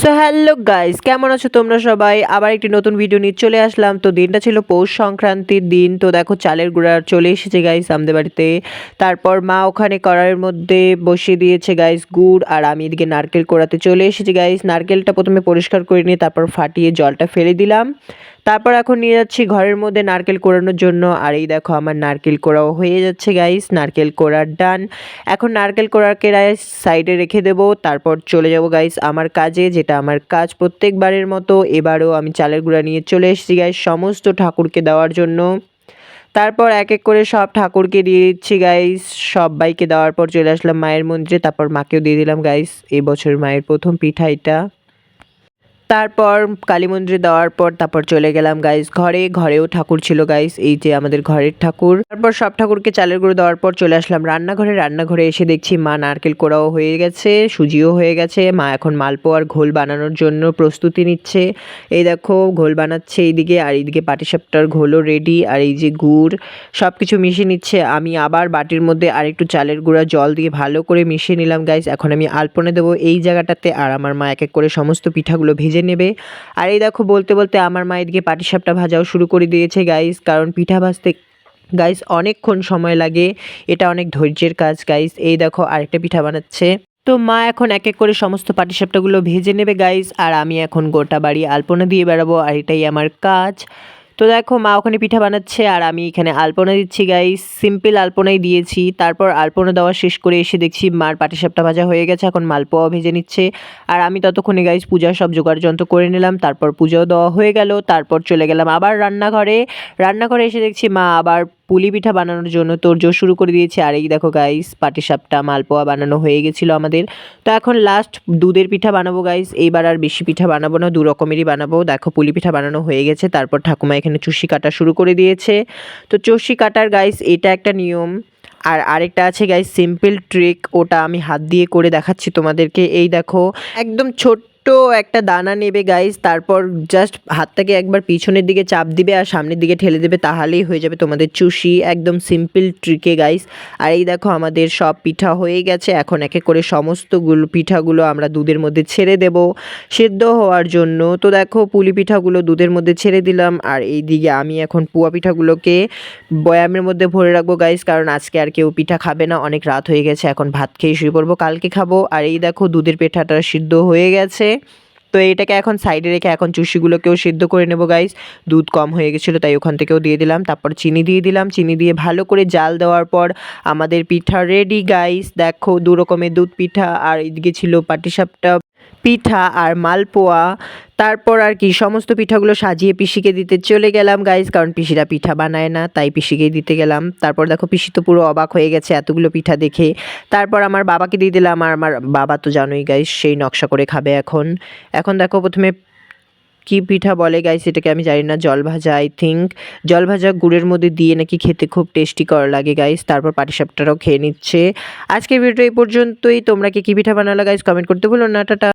So hello guys কেমন আছো তোমরা সবাই? আবার একটি নতুন ভিডিও নিয়ে চলে আসলাম। তো দিনটা ছিল পৌষ সংক্রান্তির দিন। তো দেখো, চালের গুঁড়া চলে এসেছে গাইস আমাদের বাড়িতে। তারপর মা ওখানে কড়াইয়ের মধ্যে বসিয়ে দিয়েছে গাইস গুড়। আর আমি এদিকে নারকেল কোড়াতে চলে এসেছি গাইস নারকেলটা প্রথমে পরিষ্কার করে নিয়ে তারপর ফাটিয়ে জলটা ফেলে দিলাম। তারপর এখন নিয়ে যাচ্ছি ঘরের মধ্যে নারকেল কোড়ানোর জন্য। আর এই দেখো আমার নারকেল কোড়াও হয়ে যাচ্ছে গাইস নারকেল কোড়ার ডান এখন নারকেল কোড়াকে সাইডে রেখে দেবো। তারপর চলে যাব গাইস আমার কাজে, যেটা আমার কাজ প্রত্যেকবারের মতো। এবারও আমি চালের গুঁড়া নিয়ে চলে এসেছি গাইস সমস্ত ঠাকুরকে দেওয়ার জন্য। তারপর এক এক করে সব ঠাকুরকে দিয়ে দিচ্ছি গাইস সবাইকে দেওয়ার পর চলে আসলাম মায়ের মন্দিরে। তারপর মাকেও দিয়ে দিলাম গাইস এই বছর মায়ের প্রথম পিঠা এটা তারপর কালী মন্দিরে দেওয়ার পর তারপর চলে গেলাম গাইস ঘরে। ঘরেও ঠাকুর ছিল গাইস এই যে আমাদের ঘরের ঠাকুর। তারপর সব ঠাকুরকে চালের গুঁড়ো দেওয়ার পর চলে আসলাম রান্নাঘরে। রান্নাঘরে এসে দেখছি মা নারকেল কোড়াও হয়ে গেছে, সুজিও হয়ে গেছে। মা এখন মালপোয়ার ঘোল বানানোর জন্য প্রস্তুতি নিচ্ছে। এই দেখো, ঘোল বানাচ্ছে এইদিকে, আর এইদিকে পাটিসাপটার ঘোলও রেডি আর এই যে গুড় সব কিছু মিশিয়ে নিচ্ছে। আমি আবার বাটির মধ্যে আরেকটু চালের গুঁড়া জল দিয়ে ভালো করে মিশিয়ে নিলাম গাইস এখন আমি আলপনে দেবো এই জায়গাটাতে, আর আমার মা এক এক করে সমস্ত পিঠাগুলো ভেজে নেবে। আর এই দেখো বলতে বলতে আমার মা এদিকে পাটিসাপটা ভাজাও শুরু করে দিয়েছে গাইস কারণ পিঠা ভাজতে গাইস অনেকক্ষণ সময় লাগে। এটা অনেক ধৈর্যের কাজ গাইস এই দেখো আরেকটা পিঠা বানাচ্ছে। তো মা এখন এক এক করে সমস্ত পাটিসাপটাগুলো ভেজে নেবে গাইস আর আমি এখন গোটা বাড়ি আলপনা দিয়ে বেড়াবো, আর এটাই আমার কাজ। তো দেখো, মা ওখানে পিঠা বানাচ্ছে আর আমি এখানে আলপনা দিচ্ছি গাইস সিম্পল আলপনাই দিয়েছি। তারপর আলপনা দেওয়া শেষ করে এসে দেখছি মার পাটিসাপটা ভাজা হয়ে গেছে, এখন মালপোয়া ভেজে নিচ্ছে। আর আমি ততক্ষণে গাইস পূজা সব জোগাড় যন্ত্র করে নিলাম, তারপর পূজাও দেওয়া হয়ে গেল, তারপর চলে গেলাম আবার রান্নাঘরে। রান্নাঘরে এসে দেখছি মা আবার পুলি পিঠা বানানোর জন্য তোড়জোড় শুরু করে দিয়েছে। আর এই দেখো গাইস পাটিসাপটা মালপোয়া বানানো হয়ে গেছিল আমাদের। তো এখন লাস্ট দুধের পিঠা বানাবো গাইস এইবার আর বেশি পিঠা বানাবো না, দু রকমেরই বানাবো। দেখো পুলি পিঠা বানানো হয়ে গেছে, তারপর ঠাকুমা এখানে চুষি কাটা শুরু করে দিয়েছে। তো চুষি কাটার গাইস এটা একটা নিয়ম। আর আরেকটা আছে গাইস সিম্পল ট্রিক ওটা আমি হাত দিয়ে করে দেখাচ্ছি তোমাদেরকে। এই দেখো, একদম ছোট্ট একটা দানা নেবে গাইস তারপর জাস্ট হাতটাকে একবার পিছনের দিকে চাপ দিবে আর সামনের দিকে ঠেলে দেবে, তাহলেই হয়ে যাবে তোমাদের চুষি। একদম সিম্পল ট্রিকে গাইস আর এই দেখো, আমাদের সব পিঠা হয়ে গেছে। এখন এক এক করে সমস্তগুলো পিঠাগুলো আমরা দুধের মধ্যে ছেড়ে দেব সেদ্ধ হওয়ার জন্য। তো দেখো, পুলি পিঠাগুলো দুধের মধ্যে ছেড়ে দিলাম। আর এই দিকে আমি এখন পুয়া পিঠাগুলোকে বয়ামের মধ্যে ভরে রাখব গাইস কারণ আজকে আর কেউ পিঠা খাবে না। অনেক রাত হয়ে গেছে, এখন ভাত খেয়ে শুয়ে পড়ব, কালকে খাব। আর এই দেখো, দুধের পিঠাটা সিদ্ধ হয়ে গেছে। তো এটাকে এখন সাইডে রেখে এখন চুষিগুলোকেও সিদ্ধ করে নেব গাইস দুধ কম হয়ে গেছিল, তাই ওখান থেকেও দিয়ে দিলাম। তারপর চিনি দিয়ে দিলাম। চিনি দিয়ে ভালো করে জাল দেওয়ার পর আমাদের পিঠা রেডি গাইস দেখো দু রকমের দুধ পিঠা। আর এদিকে ছিল পাটিসাপটা। পিঠা আর মালপোয়া। তারপর আর কি, সমস্ত পিঠাগুলো সাজিয়ে পিসিকে দিতে চলে গেলাম গাইস কারণ পিসিরা পিঠা বানায় না, তাই পিসিকেই দিতে গেলাম। তারপর দেখো, পিসি তো পুরো অবাক হয়ে গেছে এতগুলো পিঠা দেখে। তারপর আমার বাবাকে দিয়ে দিলাম, আর আমার বাবা তো জানোই গাইস সেই নকশা করে খাবে এখন। এখন দেখো, প্রথমে কি পিঠা বলে গাইস এটাকে আমি জানি না, জল ভাজা আই থিঙ্ক জল ভাজা গুড়ের মধ্যে দিয়ে নাকি খেতে খুব টেস্টি কর লাগে গাইস তারপর পাটিসাপটারাও খেয়ে নিচ্ছে। আজকের ভিডিও এই পর্যন্তই, তোমরা কি কী পিঠা বানালো গাইস কমেন্ট করতে ভুলো না, টাটা।